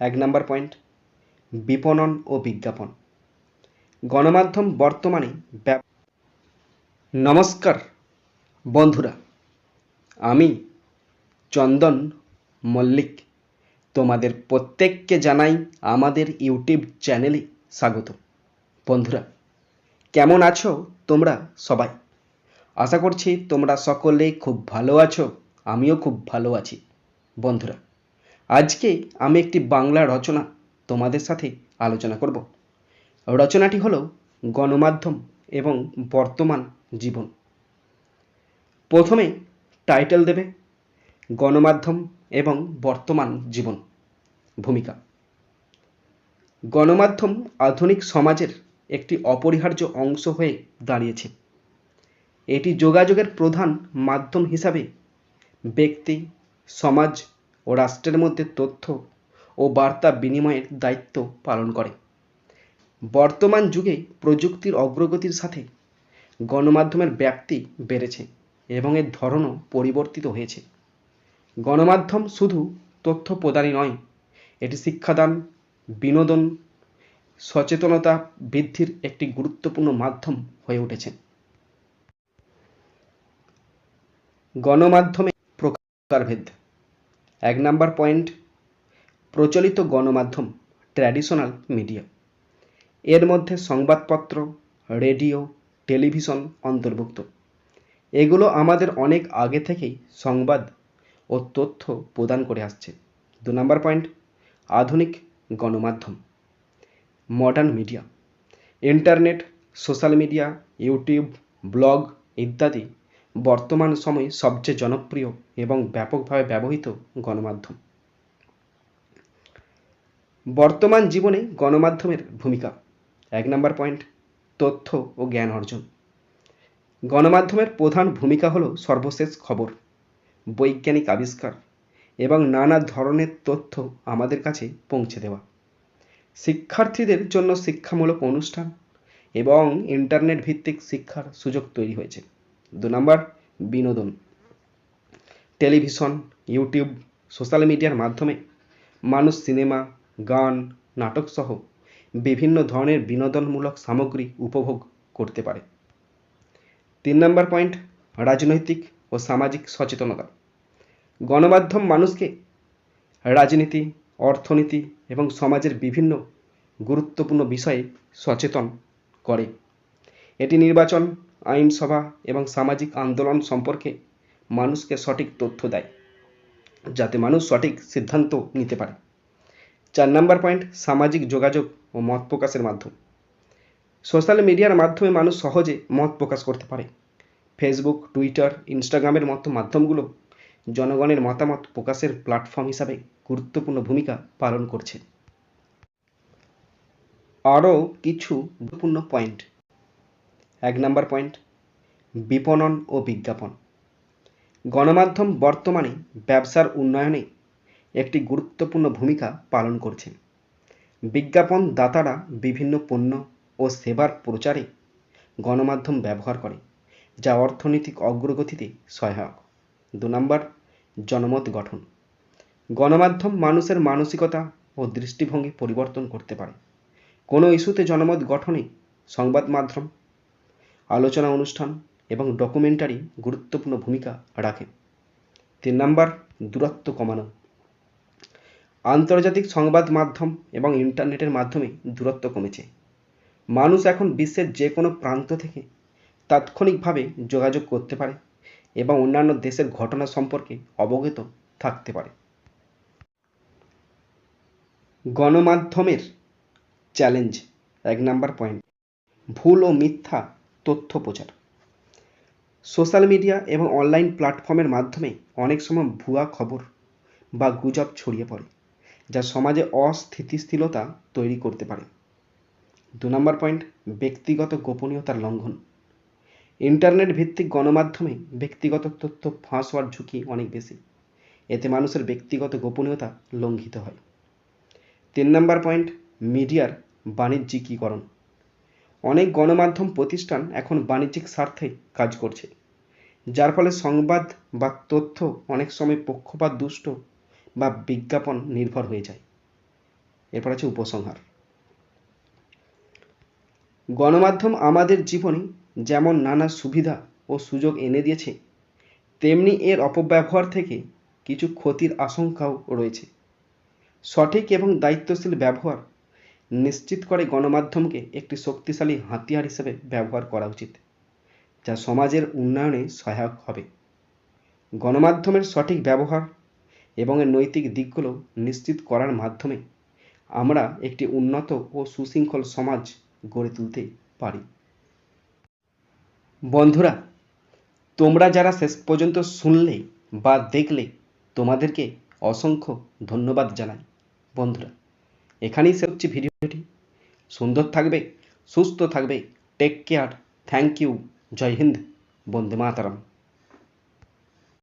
এক নম্বর পয়েন্ট, বিপণন ও বিজ্ঞাপন। গণমাধ্যম বর্তমানে নমস্কার, বন্ধুরা। আমি চন্দন মল্লিক। তোমাদের প্রত্যেককে জানাই আমাদের ইউটিউব চ্যানেলে স্বাগত। বন্ধুরা, কেমন আছো তোমরা সবাই? আশা করছি তোমরা সকলে খুব ভালো আছো, আমিও খুব ভালো আছি। বন্ধুরা আজকে আমি একটি বাংলা রচনা তোমাদের সাথে আলোচনা করব। রচনাটি হলো গণমাধ্যম এবং বর্তমান জীবন। প্রথমে টাইটেল দেবে, গণমাধ্যম এবং বর্তমান জীবন ভূমিকা। গণমাধ্যম আধুনিক সমাজের একটি অপরিহার্য অংশ হয়ে দাঁড়িয়েছে। এটি যোগাযোগের প্রধান মাধ্যম হিসাবে ব্যক্তি, সমাজ ও রাষ্ট্রের মধ্যে তথ্য ও বার্তা বিনিময়ের দায়িত্ব পালন করে। বর্তমান যুগে প্রযুক্তির অগ্রগতির সাথে গণমাধ্যমের ব্যাপ্তি বেড়েছে এবং এর ধরনও পরিবর্তিত হয়েছে। গণমাধ্যম শুধু তথ্য প্রদানই নয়, এটি শিক্ষাদান, বিনোদন, সচেতনতা বৃদ্ধির একটি গুরুত্বপূর্ণ মাধ্যম হয়ে উঠেছে। গণমাধ্যমে প্রকারভেদ এক নাম্বার পয়েন্ট, প্রচলিত গণমাধ্যম ট্র্যাডিশনাল মিডিয়া এর মধ্যে সংবাদপত্র রেডিও টেলিভিশন অন্তর্ভুক্ত। এগুলো আমাদের অনেক আগে থেকেই সংবাদ ও তথ্য প্রদান করে আসছে। দু নম্বর পয়েন্ট, আধুনিক গণমাধ্যম modern media internet social media YouTube blog ইত্যাদি বর্তমান সময়ে সবচেয়ে জনপ্রিয় এবং ব্যাপকভাবে ব্যবহৃত গণমাধ্যম। বর্তমান জীবনে গণমাধ্যমের ভূমিকা। এক নম্বর পয়েন্ট, তথ্য ও জ্ঞান অর্জন। গণমাধ্যমের প্রধান ভূমিকা হলো সর্বশেষ খবর, বৈজ্ঞানিক আবিষ্কার এবং নানা ধরনের তথ্য আমাদের কাছে পৌঁছে দেওয়া। শিক্ষার্থীদের জন্য শিক্ষামূলক অনুষ্ঠান এবং ইন্টারনেট ভিত্তিক শিক্ষার সুযোগ তৈরি হয়েছে। দু নম্বর, বিনোদন। টেলিভিশন, ইউটিউব, সোশ্যাল মিডিয়ার মাধ্যমে মানুষ সিনেমা, গান, নাটক সহ বিভিন্ন ধরনের বিনোদনমূলক সামগ্রী উপভোগ করতে পারে। তিন নম্বর পয়েন্ট, রাজনৈতিক ও সামাজিক সচেতনতা। গণমাধ্যম মানুষকে রাজনীতি, অর্থনীতি এবং সমাজের বিভিন্ন গুরুত্বপূর্ণ বিষয়ে সচেতন করে। এটি নির্বাচন আইনসভা এবং সামাজিক আন্দোলন সম্পর্কে মানুষকে সঠিক তথ্য দেয়, যাতে মানুষ সঠিক সিদ্ধান্ত নিতে পারে। চার নম্বর পয়েন্ট, সামাজিক যোগাযোগ ও মত প্রকাশের মাধ্যম। সোশ্যাল মিডিয়ার মাধ্যমে মানুষ সহজে মত প্রকাশ করতে পারে। ফেসবুক, টুইটার, ইনস্টাগ্রামের মতো মাধ্যমগুলো জনগণের মতামত প্রকাশের প্ল্যাটফর্ম হিসাবে গুরুত্বপূর্ণ ভূমিকা পালন করছে। আরও কিছু গুরুত্বপূর্ণ পয়েন্ট এক নম্বর পয়েন্ট, বিপণন ও বিজ্ঞাপন। গণমাধ্যম বর্তমানে ব্যবসার উন্নয়নে একটি গুরুত্বপূর্ণ ভূমিকা পালন করছে। বিজ্ঞাপন দাতারা বিভিন্ন পণ্য ও সেবার প্রচারে গণমাধ্যম ব্যবহার করে, যা অর্থনৈতিক অগ্রগতিতে সহায়ক। দু নম্বর, জনমত গঠন। গণমাধ্যম মানুষের মানসিকতা ও দৃষ্টিভঙ্গি পরিবর্তন করতে পারে। কোনো ইস্যুতে জনমত গঠনে সংবাদ মাধ্যম আলোচনা অনুষ্ঠান এবং ডকুমেন্টারি গুরুত্বপূর্ণ ভূমিকা রাখে। তিন নম্বর, দূরত্ব কমানো। আন্তর্জাতিক সংবাদ মাধ্যম এবং ইন্টারনেটের মাধ্যমে দূরত্ব কমেছে। মানুষ এখন বিশ্বের যে কোনো প্রান্ত থেকে তাৎক্ষণিকভাবে যোগাযোগ করতে পারে এবং অন্যান্য দেশের ঘটনা সম্পর্কে অবগত থাকতে পারে। গণমাধ্যমের চ্যালেঞ্জ এক নাম্বার পয়েন্ট ভুল ও মিথ্যা তথ্য প্রচার। সোশ্যাল মিডিয়া এবং অনলাইন প্ল্যাটফর্মের মাধ্যমে অনেক সময় ভুয়া খবর বা গুজব ছড়িয়ে পড়ে, যা সমাজে অস্থিতিশীলতা তৈরি করতে পারে। দু নম্বর পয়েন্ট, ব্যক্তিগত গোপনীয়তার লঙ্ঘন। ইন্টারনেট ভিত্তিক গণমাধ্যমে ব্যক্তিগত তথ্য ফাঁস হওয়ার ঝুঁকি অনেক বেশি। এতে মানুষের ব্যক্তিগত গোপনীয়তা লঙ্ঘিত হয়। তিন নম্বর পয়েন্ট, মিডিয়ার বাণিজ্যিকীকরণ। অনেক গণমাধ্যম প্রতিষ্ঠান এখন বাণিজ্যিক স্বার্থে কাজ করছে। যার ফলে সংবাদ বা তথ্য অনেক সময় পক্ষপাত, দুষ্ট বা বিজ্ঞাপন নির্ভর হয়ে যায়। এরপর আছে উপসংহার। গণমাধ্যম আমাদের জীবনে যেমন নানা সুবিধা ও সুযোগ এনে দিয়েছে, তেমনি এর অপব্যবহার থেকে কিছু ক্ষতির আশঙ্কাও রয়েছে। সঠিক এবং দায়িত্বশীল ব্যবহার নিশ্চিত করে গণমাধ্যমকে একটি শক্তিশালী হাতিয়ার হিসেবে ব্যবহার করা উচিত, যা সমাজের উন্নয়নে সহায়ক হবে। গণমাধ্যমের সঠিক ব্যবহার এবং এর নৈতিক দিকগুলো নিশ্চিত করার মাধ্যমে আমরা একটি উন্নত ও সুশৃঙ্খল সমাজ গড়ে তুলতে পারি। বন্ধুরা, তোমরা যারা শেষ পর্যন্ত শুনলে বা দেখলে, তোমাদেরকে অসংখ্য ধন্যবাদ জানাই। বন্ধুরা এখানেই সে হচ্ছে ভিডিওটি। সুন্দর থাকবে, সুস্থ থাকবে। টেক কেয়ার থ্যাংক ইউ জয় হিন্দ, বন্দে মাতারাম।